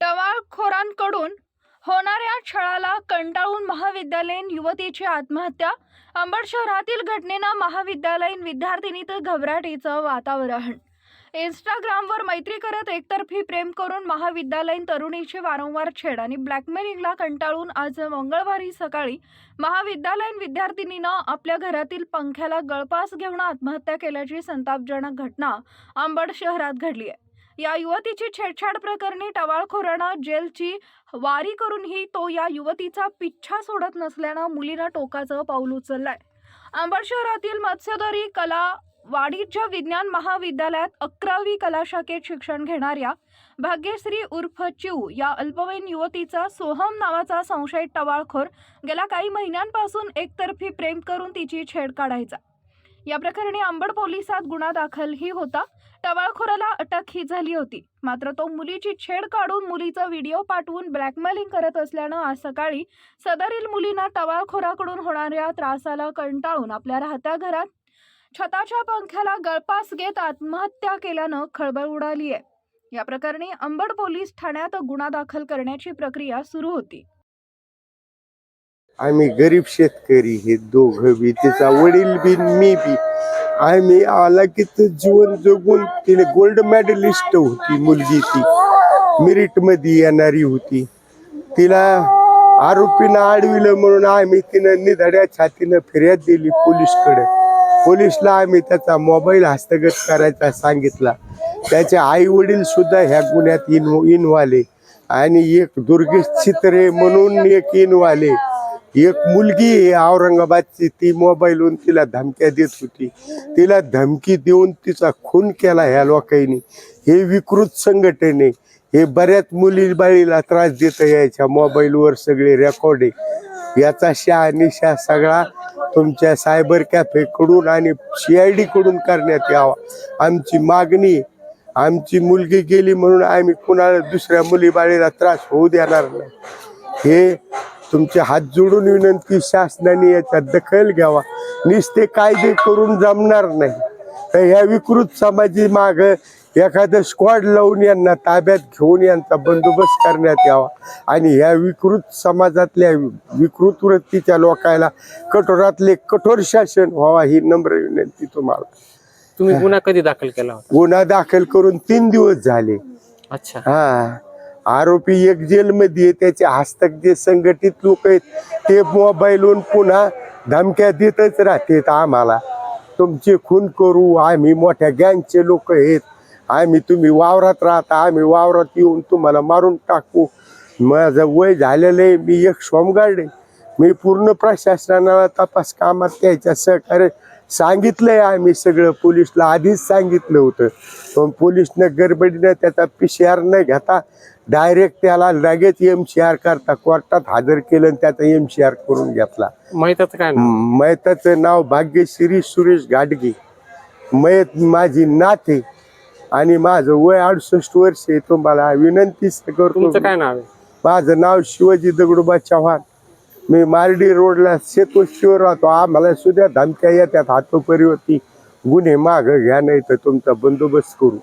टवाळखोरांकडून होणाऱ्या छळाला कंटाळून महाविद्यालयीन युवतीची आत्महत्या अंबड शहरातील घटनेनं महाविद्यालयीन विद्यार्थिनीत घबराटीचं वातावरण. इंस्टाग्रामवर मैत्री करत एकतर्फी प्रेम करून महाविद्यालयीन तरुणीची वारंवार छेड आणि ब्लॅकमेलिंगला कंटाळून आज मंगळवारी सकाळी महाविद्यालयीन विद्यार्थिनीनं आपल्या घरातील पंख्याला गळपास घेऊन आत्महत्या केल्याची संतापजनक घटना अंबड शहरात घडली आहे. या युवतीची छेडछाड प्रकरणी टवाळखोरानं जेलची वारी करूनही तो या युवतीचा पिच्छा सोडत नसल्यानं मुलीनं टोकाचं पाऊल उचललंय. अंबड शहरातील मत्स्यदरी कला वाणिज्य विज्ञान महाविद्यालयात अकरावी कला शाखेत शिक्षण घेणाऱ्या भाग्यश्री उर्फ चिऊ या अल्पवयीन युवतीचा सोहम नावाचा संशयित टवाळखोर गेल्या काही महिन्यांपासून एकतर्फी प्रेम करून तिची छेड काढायचा. या प्रकरणी अंबड पोलिसात गुन्हा दाखलही होता. टवाळखोराला अटक ही झाली होती. मात्र तो मुलीची छेड काढून मुलीचा व्हिडिओ पाठवून ब्लॅकमेलिंग करत असल्यानं आज सकाळी सदरील मुलीनं टवाळखोराकडून होणाऱ्या त्रासाला कंटाळून आपल्या राहत्या घरात छताच्या पंख्याला गळपास घेत आत्महत्या केल्यानं खळबळ उडाली आहे या प्रकरणी अंबड पोलीस ठाण्यात गुन्हा दाखल करण्याची प्रक्रिया सुरू होती. आम्ही गरीब शेतकरी हे दोघं बी तिचा वडील बी मी बी. आम्ही आला की तर जीवन जगून तिने गोल्ड मेडलिस्ट होती मुलगी ती. मिरिटमध्ये येणारी होती. तिला आरोपीनं अडविलं म्हणून आम्ही तिनं निधड्या छातीनं फिर्याद दिली पोलीसकडे. पोलीसला आम्ही त्याचा मोबाईल हस्तगत करायचा सांगितला. त्याचे आई वडील सुद्धा ह्या गुन्ह्यात इन इनवाले आणि एक दुर्गेश चित्रे म्हणून एक इनवाले एक मुलगी आहे औरंगाबादची ती मोबाईलवरून तिला धमक्या देत होती. तिला धमकी देऊन तिचा खून केला ह्या लोकांनी. हे विकृत संघटने हे बऱ्याच मुली बाळीला त्रास देत यायच्या मोबाईलवर सगळे रेकॉर्ड आहे. याचा शहानिशा सगळा तुमच्या सायबर कॅफे कडून आणि सीआयडी कडून करण्यात यावा. आमची मागणी आमची मुलगी गेली म्हणून आम्ही कुणाला दुसऱ्या मुली बाळीला त्रास होऊ देणार नाही. हे तुमचे हात जोडून विनंती शासनाने याच्यात दखल घ्यावा. नुसते कायदे करून जमणार नाही. तर ह्या विकृत समाजी माग एखादं स्क्वॉड लावून यांना ताब्यात घेऊन यांचा बंदोबस्त करण्यात यावा. आणि ह्या विकृत समाजातल्या विकृत वृत्तीच्या लोकांना कठोरातले कठोर शासन व्हावा ही नम्र विनंती तुम्हाला. तुम्ही गुन्हा कधी दाखल केला गुन्हा दाखल करून तीन दिवस झाले. अच्छा. हा. आरोपी एक जेलमध्ये आहे, त्याचे हस्तक जे संघटित लोक आहेत. ते मोबाईलवरून पुन्हा धमक्या देतच राहतात आम्हाला. तुमचे खून करू. आम्ही मोठ्या गँगचे लोक आहेत. आम्ही तुम्ही वावरात राहता. आम्ही वावरात येऊन तुम्हाला मारून टाकू. माझं वय झालेलं आहे. मी एक सोमगार्ड आहे. मी पूर्ण प्रशासनाला तपास कामात त्याच्या सहकार्य सांगितलंय आम्ही सगळं. पोलिसला आधीच सांगितलं होतं. पण पोलिसनं गडबडीनं त्याचा पी सी आर न घेता. डायरेक्ट त्याला लगेच एम सी आर करता. कोर्टात हजर केलं आणि त्याचा एम सी आर करून घेतला. माहिताचं काय मैताचं नाव भाग्यश्री सुरेश गाडगे. मयत माझी नात आणि माझं वय अडुसष्ट वर्ष आहे. तुम्हाला विनंती करतो. काय नाव माझं नाव शिवाजी दगडोबा चव्हाण. मी मार्डी रोडला शेतवस्तीवर राहतो. आम्हाला सुद्धा धमक्या येतात. हातोपरीवरती गुन्हे माग घ्या नाही तर तुमचा बंदोबस्त करू.